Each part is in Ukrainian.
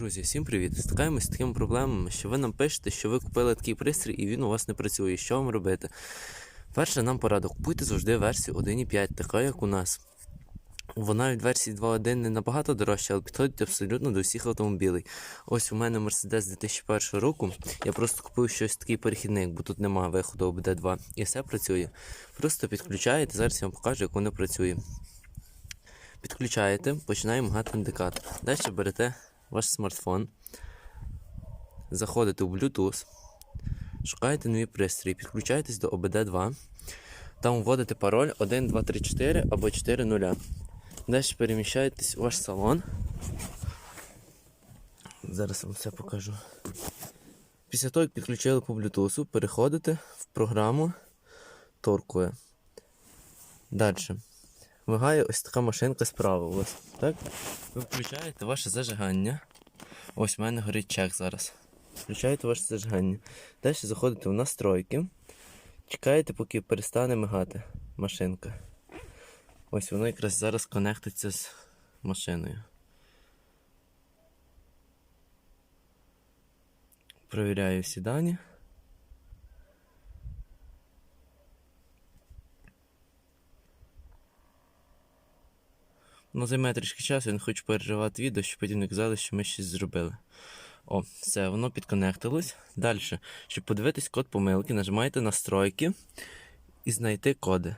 Друзі, всім привіт! Стикаємось з такими проблемами, що ви нам пишете, що ви купили такий пристрій і він у вас не працює. Що вам робити? Перше, нам порада, купуйте завжди версію 1.5, така як у нас. Вона від версії 2.1 не набагато дорожча, але підходить абсолютно до всіх автомобілів. Ось у мене Mercedes 2001 року. Я просто купив щось такий перехідник, бо тут немає виходу OBD2 і все працює. Просто підключаєте, зараз я вам покажу, як воно працює. Підключаєте, починає мигати індикатор. Далі берете ваш смартфон, заходите в Bluetooth, шукаєте нові пристрої, підключаєтесь до OBD2, там вводите пароль 1234 або 40. Далі переміщаєтесь у ваш салон. Зараз вам все покажу. Після того, як підключили по Bluetooth, переходите в програму Торкує. Далі. Мигає ось така машинка справа вас. Так? Ви включаєте ваше зажигання. Ось у мене горить чек зараз. Включаєте ваше зажигання. Далі заходите в настройки. Чекаєте, поки перестане мигати машинка. Ось воно якраз зараз конектиться з машиною. Провіряю всі дані. Ну, займає трішки часу, я не хочу переривати відео, щоб потім не казали, що ми щось зробили. О, все, воно підконектилось. Далі, щоб подивитись код помилки, нажимаєте настройки і знайти коди.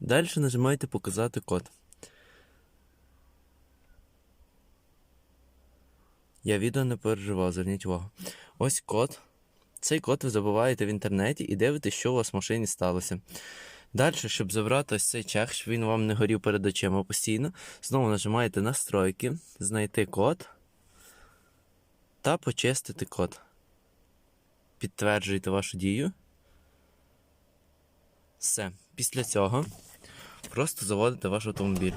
Далі нажимаєте показати код. Я відео не переживав, зверніть увагу. Ось код. Цей код ви забуваєте в інтернеті і дивитесь, що у вас в машині сталося. Далі, щоб забрати ось цей чек, щоб він вам не горів перед очима постійно, знову нажимаєте настройки, знайти код та почистити код. Підтверджуєте вашу дію. Все. Після цього просто заводите ваш автомобіль.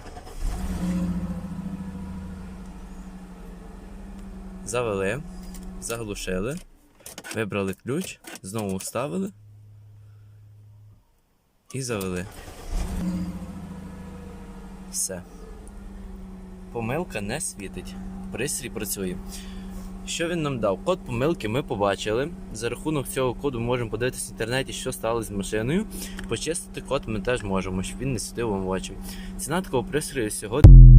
Завели, заглушили, вибрали ключ, знову вставили і завели. Все. Помилка не світить. Пристрій працює. Що він нам дав? Код помилки ми побачили. За рахунок цього коду можемо подивитися в інтернеті, що сталося з машиною. Почистити код ми теж можемо, щоб він не світив вам в очі. Ціна такого пристрою сьогодні.